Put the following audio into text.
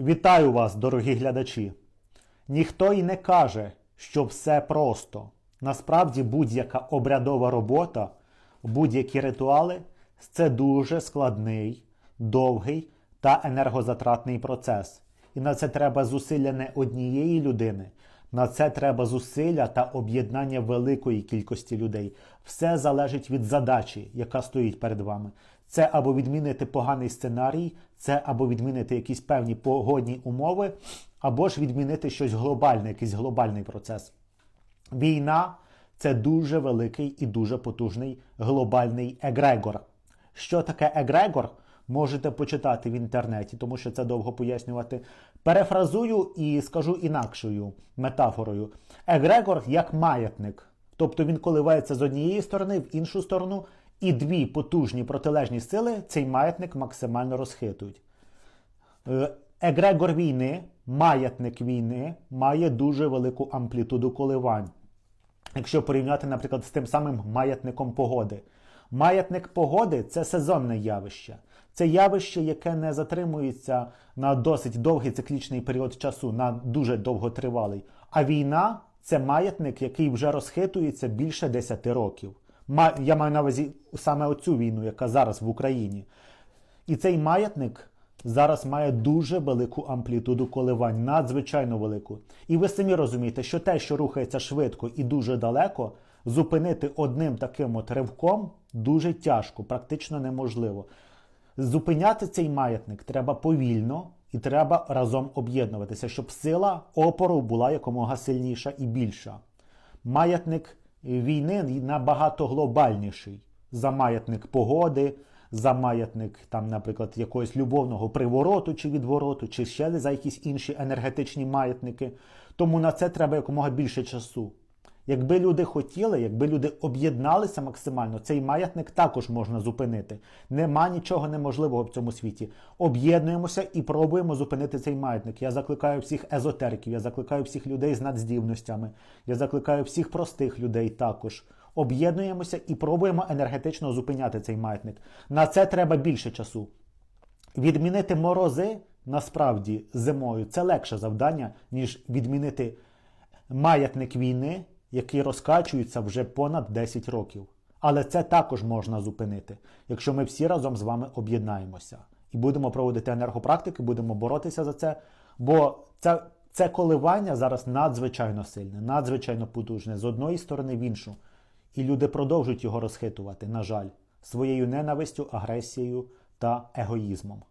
Вітаю вас, дорогі глядачі! Ніхто й не каже, що все просто. Насправді, будь-яка обрядова робота, будь-які ритуали це дуже складний, довгий та енергозатратний процес. І на це треба зусилля не однієї людини. На це треба зусилля та об'єднання великої кількості людей. Все залежить від задачі, яка стоїть перед вами. Це або відмінити поганий сценарій, це або відмінити якісь певні погодні умови, або ж відмінити щось глобальне, якийсь глобальний процес. Війна це дуже великий і дуже потужний глобальний егрегор. Що таке егрегор? Можете почитати в інтернеті, тому що це довго пояснювати. Перефразую і скажу інакшою метафорою. Егрегор як маятник. Тобто він коливається з однієї сторони в іншу сторону, і дві потужні протилежні сили цей маятник максимально розхитують. Е, Егрегор війни, маятник війни, має дуже велику амплітуду коливань. Якщо порівняти, наприклад, з тим самим маятником погоди. Маятник погоди це сезонне явище. Це явище, яке не затримується на досить довгий циклічний період часу, на дуже довготривалий. А війна це маятник, який вже розхитується більше 10 років. Я маю на увазі саме оцю війну, яка зараз в Україні. І цей маятник зараз має дуже велику амплітуду коливань, надзвичайно велику. І ви самі розумієте, що те, що рухається швидко і дуже далеко, зупинити одним таким от ривком дуже тяжко, практично неможливо. Зупиняти цей маятник треба повільно і треба разом об'єднуватися, щоб сила опору була якомога сильніша і більша. Маятник війни набагато глобальніший за маятник погоди, за маятник, там, наприклад, якогось любовного привороту чи відвороту, чи ще за якісь інші енергетичні маятники. Тому на це треба якомога більше часу. Якби люди хотіли, якби люди об'єдналися максимально, цей маятник також можна зупинити. Нема нічого неможливого в цьому світі. Об'єднуємося і пробуємо зупинити цей маятник. Я закликаю всіх езотериків, я закликаю всіх людей з надздібностями, я закликаю всіх простих людей також. Об'єднуємося і пробуємо енергетично зупиняти цей маятник. На це треба більше часу. Відмінити морози насправді зимою це легше завдання, ніж відмінити маятник війни, який розкачується вже понад 10 років. Але це також можна зупинити, якщо ми всі разом з вами об'єднаємося і будемо проводити енергопрактики, будемо боротися за це. Бо це, це коливання зараз надзвичайно сильне, надзвичайно потужне з одної сторони в іншу. І люди продовжують його розхитувати, на жаль, своєю ненавистю, агресією та егоїзмом.